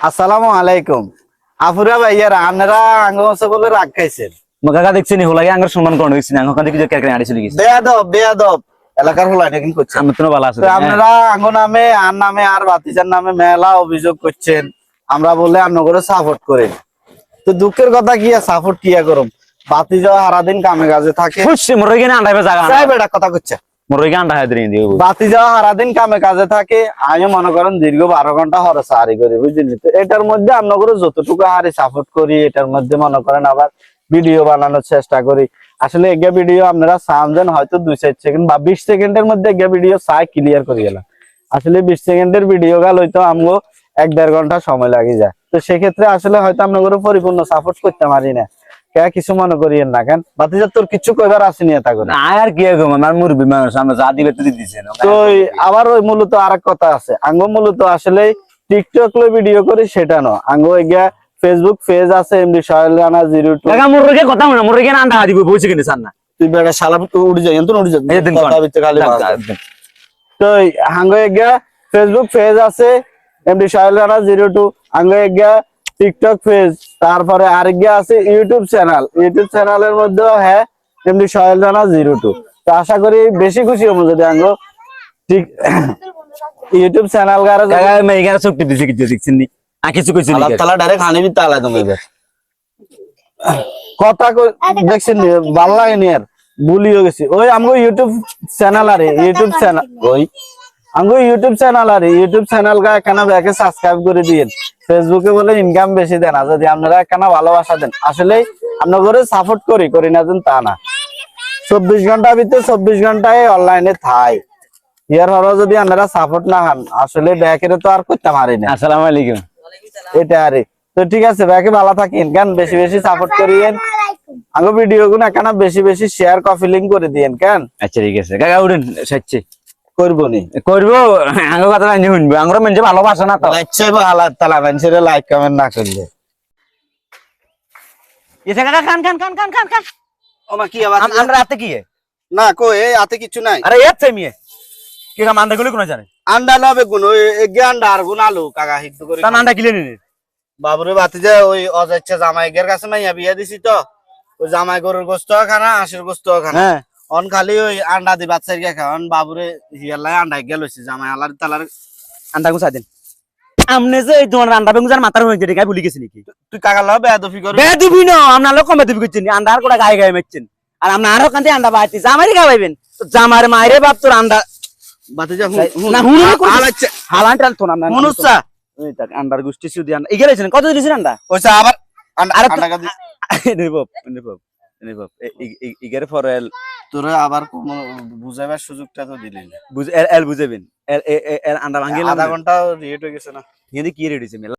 আসসালামু আলাইকুম। আফুরা ভাইয়ারা আপনারা আঙ্গমসে বলে রাগ খাইছেন। কাকা দেখছি নি হোলাগে আঙ্গার সম্মান করণ গেছে? বেয়াদব বেয়াদব। এলাকার নাকি করছেন আমি তো ভালো আছে তো আপনারা আঙ্গ নামে আর নামে আর বাতিজার নামে মেলা অভিযোগ করছেন। আমরা বলে আন্নগরে সাপোর্ট করে তো দুঃখের কথা কি সাপোর্ট কিয়া করম? বাতিজা সারাদিন কামে কাজে থাকে। খুশি মোর এখানে আন্ডা হবে জায়গা সাহেব কথা করছে মোর এখানে আন্ডা দিয়ে বাতি যাওয়া কামে কাজে থাকে আমি মনে করেন দীর্ঘ বারো ঘণ্টা হারি করি বুঝলি তো এটার মধ্যে যতটুকু হারি সাপোর্ট করি, এটার মধ্যে মনে করেন আবার ভিডিও বানানোর চেষ্টা করি। আসলে ভিডিও আপনারা সামজেন, হয়তো দুই চার সেকেন্ড বা বিশ সেকেন্ডের মধ্যে এগে ভিডিও চাই ক্লিয়ার করে গেলাম আসলে বিশ সেকেন্ডের ভিডিও গাল হয়তো আমগো এক দেড় ঘণ্টা সময় লাগে যায়। তো সেক্ষেত্রে আসলে হয়তো আমরা পরিপূর্ণ সাপোর্ট করতে পারি না। কিছু মনে করিয়েন না কেন? বাতিজা তোর কিছু কইবার আসেনি এটা করে আর কি গো আমার মুরব্বী মানুষ আমরা যা দিবে তুই দিছে তো আবার ওই মূলত আরেক কথা আছে। আঙ্গ মূলত আসলে টিকটক লো ভিডিও করি সেটা ন আঙ্গ এগিয়া ফেসবুক পেজ আছে MD Sohel Rana zero two. কাকা মোর এখানে কথা না মোর এখানে আন্ডা দিব বসে কিনে সান না তুই বেটা শালা উড়ি যাই এন্তন উড়ি যাই কথা ভিতরে খালি। তো আঙ্গ এগিয়া ফেসবুক পেজ আছে MD Sohel Rana zero two. আঙ্গ এগিয়া টিকটক পেজ তারপরে আরেকগিয়া আছে ইউটিউব চ্যানেল ইউটিউব চ্যানেলের মধ্যেও হ্যাঁ MD Sohel Rana zero two তো আশা করি বেশি খুশি হব যদি আঙ্গ। ঠিক ইউটিউব চ্যানেল গারে আমি এখানে চুক্তি দিছি কিছু দেখছেন নি? আর কিছু কইছি নি তালা ডাইরেক্ট হানি বিতে আলাদা তুমি কথা কই- দেখছেন নি, ভালো লাগে নি আর। ভুলি হয়ে গেছি। ওই আমগো ইউটিউব চ্যানেল আরে ইউটিউব চ্যানেল ওই আমগো ইউটিউব চ্যানেল আরে ইউটিউব চ্যানেল গা এখানে ব্যাকে সাবস্ক্রাইব করে দিয়েন। ফেসবুকে বলে ইনকাম বেশি দেন আর যদি আপনারা এখানে ভালোবাসা দেন আসলে আপনাদের সাপোর্ট করি করি না দেন তা না। চব্বিশ ঘণ্টার ভিতরে চব্বিশ ঘন্টায় অনলাইনে থাই। ইয়ার হলো যদি আপনারা সাপোর্ট না হান আসলে ব্যাকের তো আর করতে পারি না। আসসালামু আলাইকুম। এটা আরে তো ঠিক আছে ব্যাকে ভালো থাকেন কেন বেশি বেশি সাপোর্ট করিয়েন। আঙ্গো ভিডিও গুলো কেন বেশি বেশি শেয়ার কপি লিঙ্ক করে দিয়েন কেন? আচ্ছা ঠিক আছে। কাকা উঠেন সাচ্ছে করব নি করব আঙ্গ কথা জানি শুনব। আঙ্গুর মানুষ ভালোবাসে না তো। বা তালা মানুষের লাইক কমেন্ট না করলে। এসে কাকা খান খান খান খান খান খান। ও কি আবার আমরা রাতে কি না কো এই হাতে কিছু নাই। আরে এত মিয়ে। কি কাম আন্দা গুলো কোন জানে? আন্ডা লবে গুণ ওই এগে আন্ডা আর গুণ আলু কাকা হিকু করে তার আন্দা কিলে নিনি বাবুরে বাতি যে ওই অজাচ্ছা জামাই গের কাছে মাইয়া বিয়া দিছি তো। ওই জামাই গরুর গোস্ত খানা হাঁসের গোস্ত খানা। হ্যাঁ। অন খালি ওই আন্ডা দি বাচ্চার গিয়া খাওয়া অন বাবুরে হিয়ালাই আন্ডা গেল হইছে জামাই আলার তালার আন্দা গুছা দেন। আমনে যে এই তোমার আন্দা বেগুজার মাথার হয়ে গাই ভুলি গেছি নাকি? তুই কাকা লবে বেদফি করবি। বে দিবি না আপনার লোক কমে দিবি করছেন আন্ডা আর কোটা গায়ে গায়ে মারছেন আর আপনি আরও কান্তি আন্ডা বাইতে জামারি খাওয়াইবেন? তো জামার মায়েরে বাপ তোর আন্ডা বাতিজা না হুন আলাচ্ছা হালান টাল তো না মনুসা ওই তাক আন্ডার গুষ্টি সুদি আন্ডা ইগেলেছেন কত দিয়েছেন আন্ডা? ওইসা আবার আন্ডা আন্ডা গাদি নির্ভব নির্ভব নির্ভব ইগের ফরেল। তোরে আবার কোনো বুঝাবার সুযোগটা তো দিলি না। বুঝ এল বুঝাবেন এল আন্ডা ভাঙিলাম আধা ঘণ্টা রেট হয়ে গেছে না। হিন্দি কি রেডিছে